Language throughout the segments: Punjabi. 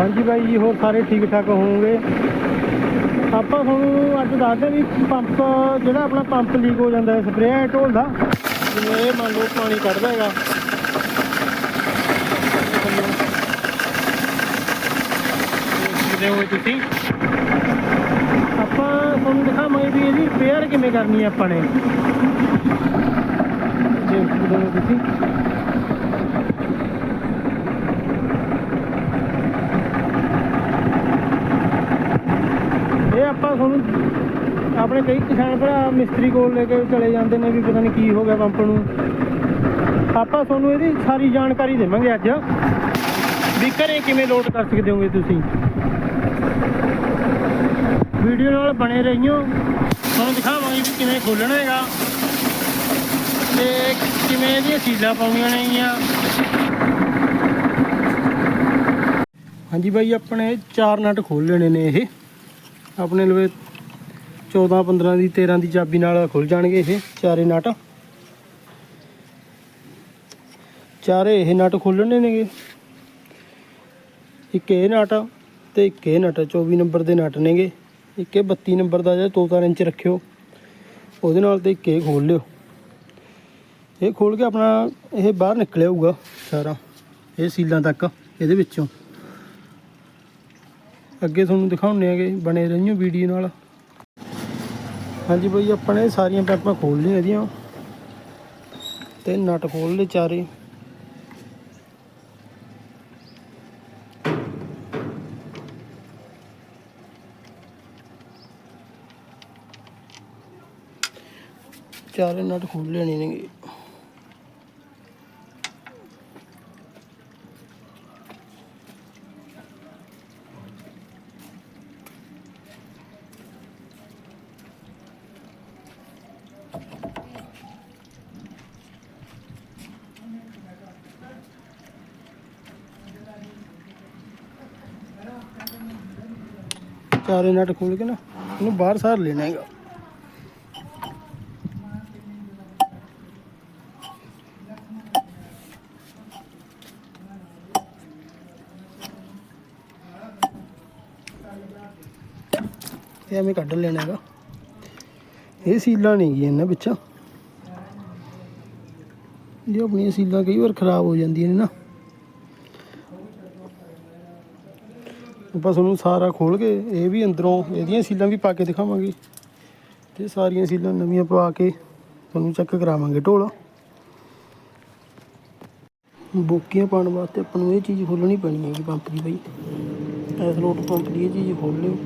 ਹਾਂਜੀ ਬਾਈ ਜੀ, ਹੋਰ ਸਾਰੇ ਠੀਕ ਠਾਕ ਹੋਵੋਗੇ? ਆਪਾਂ ਤੁਹਾਨੂੰ ਅੱਜ ਦੱਸਦੇ ਵੀ ਪੰਪ, ਜਿਹੜਾ ਆਪਣਾ ਪੰਪ ਲੀਕ ਹੋ ਜਾਂਦਾ ਹੈ, ਸਪਰੇਅ ਢੋਲ ਦਾ, ਜਿਵੇਂ ਇਹ ਮੰਨ ਲਓ ਪਾਣੀ ਕੱਢਦਾ ਹੈਗਾ। ਦੇਖਦੇ ਹੋਏ ਤੁਸੀਂ। ਆਪਾਂ ਤੁਹਾਨੂੰ ਦਿਖਾਵਾਂਗੇ ਵੀ ਇਹਦੀ ਰਿਪੇਅਰ ਕਿਵੇਂ ਕਰਨੀ ਹੈ ਆਪਾਂ ਨੇ। ਦੇਖਦੇ ਤੁਸੀਂ। ਆਪਾਂ ਤੁਹਾਨੂੰ ਆਪਣੇ ਕਈ ਕਿਸਾਨ ਭਰਾ ਮਿਸਤਰੀ ਕੋਲ ਲੈ ਕੇ ਚਲੇ ਜਾਂਦੇ ਨੇ ਵੀ ਪਤਾ ਨਹੀਂ ਕੀ ਹੋ ਗਿਆ ਪੰਪ ਨੂੰ। ਆਪਾਂ ਤੁਹਾਨੂੰ ਇਹਦੀ ਸਾਰੀ ਜਾਣਕਾਰੀ ਦੇਵਾਂਗੇ ਅੱਜ। ਵੀ ਘਰੇ ਕਿਵੇਂ ਲੋਡ ਕਰ ਸਕਦੇ ਹੋਗੇ ਤੁਸੀਂ? ਵੀਡੀਓ ਨਾਲ ਬਣੇ ਰਹੀਓ। ਤੁਹਾਨੂੰ ਦਿਖਾਵਾਂਗੇ ਵੀ ਕਿਵੇਂ ਖੋਲਣਾ ਹੈਗਾ ਤੇ ਕਿਵੇਂ ਇਹਦੀਆਂ ਸੀਲਾਂ ਪਾਉਣੀਆਂ ਨੇਗੀਆਂ ਹਾਂਜੀ ਬਾਈ, ਆਪਣੇ ਚਾਰ ਨਟ ਖੋਲ ਲੈਣੇ ਨੇ ਇਹ। ਆਪਣੇ ਲਵੇ 14 15 ਦੀ 13 ਦੀ ਚਾਬੀ ਨਾਲ ਖੁੱਲ ਜਾਣਗੇ ਇਹ ਚਾਰੇ ਨਟ। ਚਾਰੇ ਇਹ ਨਟ ਖੋਲਣੇ ਨੇਗੇ। ਇੱਕ ਇਹ ਨਟ ਤੇ ਇੱਕ ਇਹ ਨਟ 24 ਨੰਬਰ ਦੇ ਨਟ ਨੇਗੇ। ਇੱਕ ਇਹ 32 ਨੰਬਰ ਦਾ ਜਿਹੜਾ 2-4 ਇੰਚ ਰੱਖਿਓ, ਉਹਦੇ ਨਾਲ ਤੇ ਇੱਕ ਇਹ ਖੋਲ ਲਿਓ। ਇਹ ਖੋਲ ਕੇ ਆਪਣਾ ਇਹ ਬਾਹਰ ਨਿਕਲਿਆ ਹੋਊਗਾ ਸਾਰਾ, ਇਹ ਸੀਲਾਂ ਤੱਕ, ਇਹਦੇ ਵਿੱਚੋਂ। ਅੱਗੇ ਤੁਹਾਨੂੰ ਦਿਖਾਉਂਦੇ ਆਗੇ, ਬਣੇ ਰਹੀਓ ਵੀਡੀਓ ਨਾਲ। ਹਾਂਜੀ ਬਈ ਆਪਾਂ ਨੇ ਸਾਰੀਆਂ ਪੈਪਾਂ ਖੋਲ ਲਈਆਂ ਇਹਦੀਆਂ। ਤੇ ਨਟ ਖੋਲ ਲਏ ਚਾਰੇ। ਚਾਰੇ ਨਟ ਖੋਲ ਲੈਣੇ ਨੇਗੇ। ਚਾਰੇ ਨਟ ਖੋਲ ਕੇ ਨਾ, ਇਹਨੂੰ ਬਾਹਰ ਸਾਰ ਲੈਣਾ ਹੈਗਾ। ਇਹ ਐਵੇਂ ਕੱਢ ਲੈਣਾ ਹੈਗਾ। ਇਹ ਸੀਲਾਂ ਨਹੀਂ ਗਈਆਂ ਇਹਨਾਂ ਵਿੱਚ। ਇਹ ਆਪਣੀਆਂ ਸੀਲਾਂ ਕਈ ਵਾਰ ਖਰਾਬ ਹੋ ਜਾਂਦੀਆਂ ਨੇ ਨਾ। ਆਪਾਂ ਤੁਹਾਨੂੰ ਸਾਰਾ ਖੋਲ ਕੇ ਇਹ ਵੀ ਅੰਦਰੋਂ ਇਹਦੀਆਂ ਸੀਲਾਂ ਵੀ ਪਾ ਕੇ ਦਿਖਾਵਾਂਗੇ। ਤੇ ਸਾਰੀਆਂ ਸੀਲਾਂ ਨਵੀਆਂ ਪਵਾ ਕੇ ਤੁਹਾਨੂੰ ਚੈੱਕ ਕਰਾਵਾਂਗੇ ਢੋਲ। ਬੋਕੀਆਂ ਪਾਉਣ ਵਾਸਤੇ ਆਪਾਂ ਨੂੰ ਇਹ ਚੀਜ਼ ਖੋਲਣੀ ਪੈਣੀ ਹੈਗੀ ਪੰਪ ਦੀ ਬਈ। ਐਸ ਲੋਟ ਪੰਪ ਦੀ ਇਹ ਚੀਜ਼ ਖੋਲ ਲਿਓ।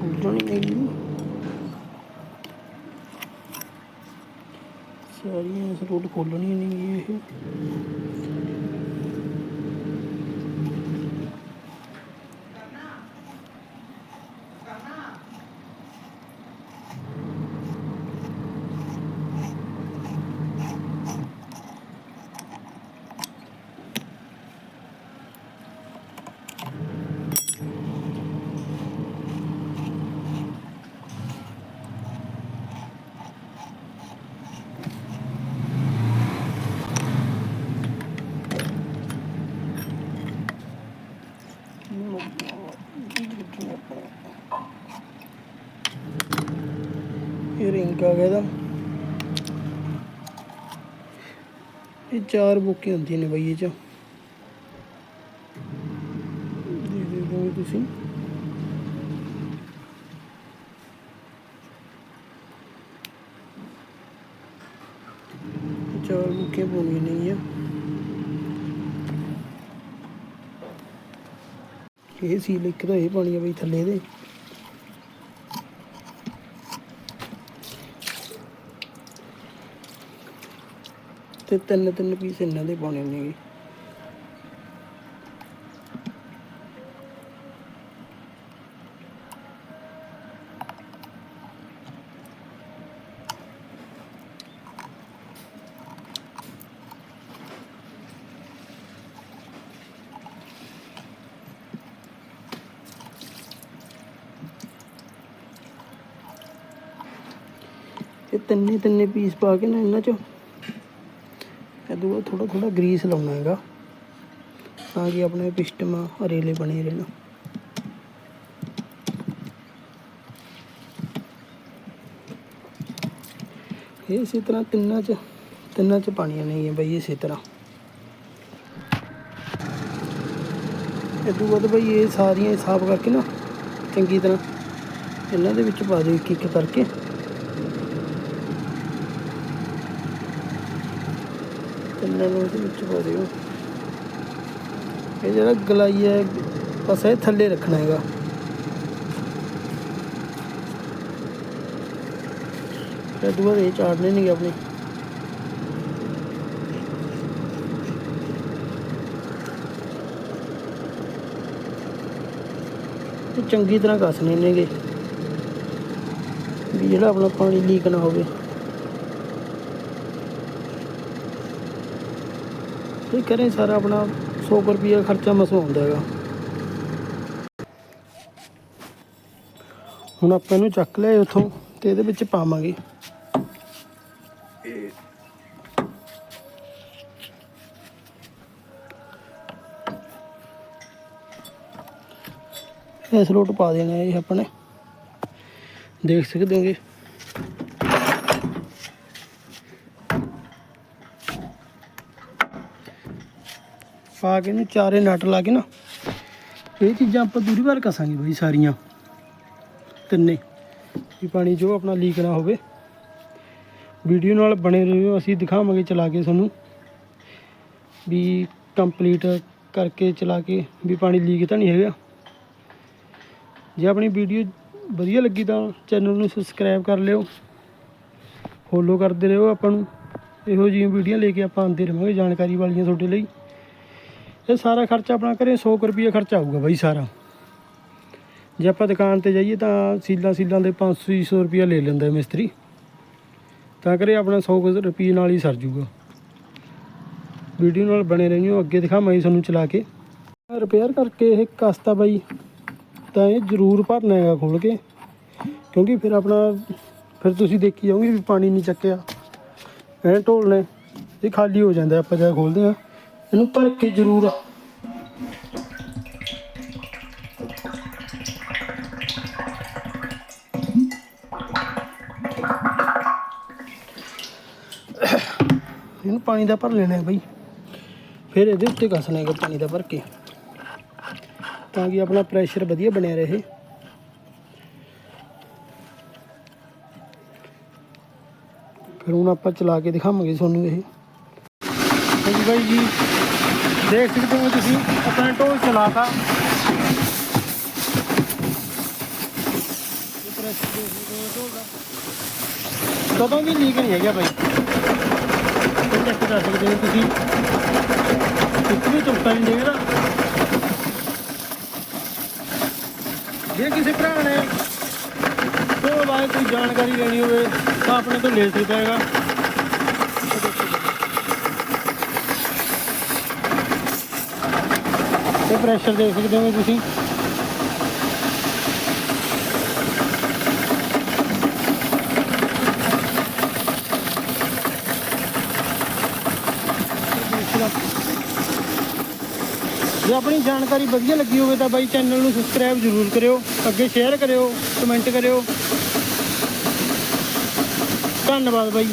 ਖੁੱਲ ਜਾਣੀ ਹੈਗੀ ਸਾਰੀਆਂ ਇਸ ਰੋਡ ਖੋਲਣੀਆਂ ਨਹੀਂ ਇਹ। ਇਹ ਰਿੰਗ ਆ ਗਿਆ ਇਹਦਾ। ਇਹ ਚਾਰ ਬੁੱਕੇ ਹੁੰਦੀਆਂ ਨੇ ਬਈ ਇਹ ਚ। ਦੇ ਦੇ ਤੁਸੀਂ। ਚਾਰ ਬੁੱਕੇ ਪਾਉਣੀਆਂ ਨਹੀਂ ਆ ਇਹ ਸੀ ਲਿਖ ਤਾਂ ਇਹ ਪਾਣੀ ਬਈ ਥੱਲੇ ਦੇ। ਤੇ ਤਿੰਨ ਤਿੰਨ ਪੀਸ ਇਹਨਾਂ ਦੇ ਪਾਉਣੇ ਨੇਗੇ ਇਹ ਤਿੰਨੇ ਤਿੰਨੇ ਪੀਸ ਪਾ ਕੇ ਨਾ ਇਹਨਾਂ ਚੋਂ। ਇਹਦੋਂ ਥੋੜਾ ਥੋੜਾ ਗਰੀਸ ਲਾਉਣਾ ਹੈਗਾ ਤਾਂ ਕਿ ਆਪਣੇ ਪਿਸਟਮ ਰੇਲੇ ਬਣੇ ਰਹਿਣ। ਇਹ ਇਸੇ ਤਰ੍ਹਾਂ ਤਿੰਨਾਂ 'ਚ ਤਿੰਨਾਂ 'ਚ ਪਾਣੀਆਂ ਨਹੀਂ ਹੈ ਬਈ ਇਸੇ ਤਰ੍ਹਾਂ। ਇਦੋਂ ਬਾਅਦ ਬਈ ਇਹ ਸਾਰੀਆਂ ਸਾਫ਼ ਕਰਕੇ ਨਾ ਚੰਗੀ ਤਰ੍ਹਾਂ ਇਹਨਾਂ ਦੇ ਵਿੱਚ ਪਾ ਦਿਓ ਇੱਕ ਇੱਕ ਕਰਕੇ। ਤਿੰਨਾਂ ਨੂੰ ਇਹਦੇ ਵਿੱਚ ਪਾ ਦਿਓ। ਇਹ ਜਿਹੜਾ ਗਲਾਈ ਹੈ, ਬਸ ਇਹ ਥੱਲੇ ਰੱਖਣਾ ਹੈਗਾ। ਫਿਰ ਦੂਆ ਇਹ ਚਾੜਨੇ ਨਹੀਂ ਆਪਣੇ। ਇਹ ਚੰਗੀ ਤਰ੍ਹਾਂ ਕੱਸਣੇ ਨੇਗੇ ਵੀ ਜਿਹੜਾ ਆਪਣਾ ਪਾਣੀ ਲੀਕ ਸਾਰਾ ਆਪਣਾ 100 ਕੁ ਰੁਪਈਆ ਖਰਚਾ ਮਸੋਂ ਆਉਂਦਾ ਹੈਗਾ। ਹੁਣ ਆਪਾਂ ਇਹਨੂੰ ਚੱਕ ਲਿਆ ਉੱਥੋਂ ਤੇ ਇਹਦੇ ਵਿੱਚ ਪਾਵਾਂਗੇ। ਇਸ ਲੋਟ ਪਾ ਦੇਣੇ ਆ ਇਹ ਆਪਣੇ। ਦੇਖ ਸਕਦੇ ਹੋਗੇ? ਪਾ ਕੇ ਇਹਨੂੰ ਚਾਰੇ ਨਟ ਲਾ ਕੇ ਨਾ, ਇਹ ਚੀਜ਼ਾਂ ਆਪਾਂ ਦੂਰੀ ਵਾਰ ਕਸਾਂਗੇ ਬਾਈ ਸਾਰੀਆਂ, ਤਿੰਨੇ, ਵੀ ਪਾਣੀ ਜੋ ਆਪਣਾ ਲੀਕ ਨਾ ਹੋਵੇ। ਵੀਡੀਓ ਨਾਲ ਬਣੇ ਰਹੋ ਅਸੀਂ ਦਿਖਾਵਾਂਗੇ ਚਲਾ ਕੇ ਤੁਹਾਨੂੰ, ਵੀ ਕੰਪਲੀਟ ਕਰਕੇ ਚਲਾ ਕੇ ਵੀ ਪਾਣੀ ਲੀਕ ਤਾਂ ਨਹੀਂ ਹੈਗਾ। ਜੇ ਆਪਣੀ ਵੀਡੀਓ ਵਧੀਆ ਲੱਗੀ ਤਾਂ ਚੈਨਲ ਨੂੰ ਸਬਸਕ੍ਰਾਈਬ ਕਰ ਲਿਓ ਫੋਲੋ ਕਰਦੇ ਰਹੋ ਆਪਾਂ ਨੂੰ। ਇਹੋ ਜਿਹੀਆਂ ਵੀਡੀਓ ਲੈ ਕੇ ਆਪਾਂ ਆਉਂਦੇ ਰਹਾਂਗੇ ਜਾਣਕਾਰੀ ਵਾਲੀਆਂ ਤੁਹਾਡੇ ਲਈ। ਇਹ ਸਾਰਾ ਖਰਚਾ ਆਪਣਾ ਘਰੇ 100 ਕੁ ਰੁਪਏ ਖਰਚਾ ਆਊਗਾ ਬਾਈ ਸਾਰਾ। ਜੇ ਆਪਾਂ ਦੁਕਾਨ ਤੇ ਜਾਈਏ ਤਾਂ ਸੀਲਾਂ ਸੀਲਾਂ ਦੇ 500 600 ਰੁਪਏ ਲੈ ਲੈਂਦਾ ਮਿਸਤਰੀ। ਤਾਂ ਕਰੇ ਆਪਣਾ 100 ਕੁ ਰੁਪਏ ਨਾਲ ਹੀ ਸਰ ਜੂਗਾ। ਵੀਡੀਓ ਨਾਲ ਬਣੇ ਰਹੀਓ, ਅੱਗੇ ਦਿਖਾਵਾਂ ਜੀ ਤੁਹਾਨੂੰ ਚਲਾ ਕੇ। ਰਿਪੇਅਰ ਕਰਕੇ ਇਹ ਕਸਤਾ ਬਾਈ, ਤਾਂ ਇਹ ਜ਼ਰੂਰ ਭਰਨਾ ਹੈਗਾ ਖੋਲ ਕੇ। ਕਿਉਂਕਿ ਫਿਰ ਆਪਣਾ, ਫਿਰ ਤੁਸੀਂ ਦੇਖੀ ਜਾਓਗੇ ਵੀ ਪਾਣੀ ਨਹੀਂ ਚੱਕਿਆ। ਐਂ ਢੋਲ ਨੇ, ਇਹ ਖਾਲੀ ਹੋ ਜਾਂਦਾ ਆਪਾਂ ਜਦ ਖੋਲਦੇ ਆ ਇਹਨੂੰ ਭਰ ਕੇ ਜ਼ਰੂਰ ਇਹਨੂੰ ਪਾਣੀ ਦਾ ਭਰ ਲੈਣਾ ਹੈ ਬਈ। ਫਿਰ ਇਹਦੇ ਉੱਤੇ ਕੱਸਣਾ ਹੈਗਾ ਪਾਣੀ ਦਾ ਭਰ ਕੇ। ਤਾਂ ਕਿ ਆਪਣਾ ਪ੍ਰੈਸ਼ਰ ਵਧੀਆ ਬਣਿਆ ਰਹੇ। ਫਿਰ ਹੁਣ ਆਪਾਂ ਚਲਾ ਕੇ ਦਿਖਾਵਾਂਗੇ ਤੁਹਾਨੂੰ ਇਹ। ਬਾਈ ਜੀ। ਦੇਖ ਸਕਦੇ ਹੋ ਤੁਸੀਂ, ਆਪਣਾ ਢੋਲ ਚਲਾਤਾ। ਇਹ ਢੋਲ ਕਦੋਂ ਵੀ ਲੀਕ ਨਹੀਂ ਹੈਗਾ ਬਾਈ। ਚੈੱਕ ਕਰ ਸਕਦੇ ਹੋ ਤੁਸੀਂ। ਇੱਕ ਵੀ ਟੁੱਟਾ ਨਹੀਂ ਡੇਗਦਾ ਜੇ ਕਿਸੇ ਭਰਾ ਨੇ ਤੋਂ ਬਾਰੇ ਕੋਈ ਜਾਣਕਾਰੀ ਲੈਣੀ ਹੋਵੇ, ਤਾਂ ਆਪਣੇ ਤੋਂ ਲੈ ਸਕਦਾ ਹੈਗਾ। ਤੇ ਪ੍ਰੈਸ਼ਰ ਦੇਖ ਸਕਦੇ ਹੋ ਤੁਸੀਂ। ਜੇ ਆਪਣੀ ਜਾਣਕਾਰੀ ਵਧੀਆ ਲੱਗੀ ਹੋਵੇ ਤਾਂ ਬਾਈ ਚੈਨਲ ਨੂੰ ਸਬਸਕ੍ਰਾਈਬ ਜ਼ਰੂਰ ਕਰਿਓ, ਅੱਗੇ ਸ਼ੇਅਰ ਕਰਿਓ ਕਮੈਂਟ ਕਰਿਓ। ਧੰਨਵਾਦ ਬਾਈ।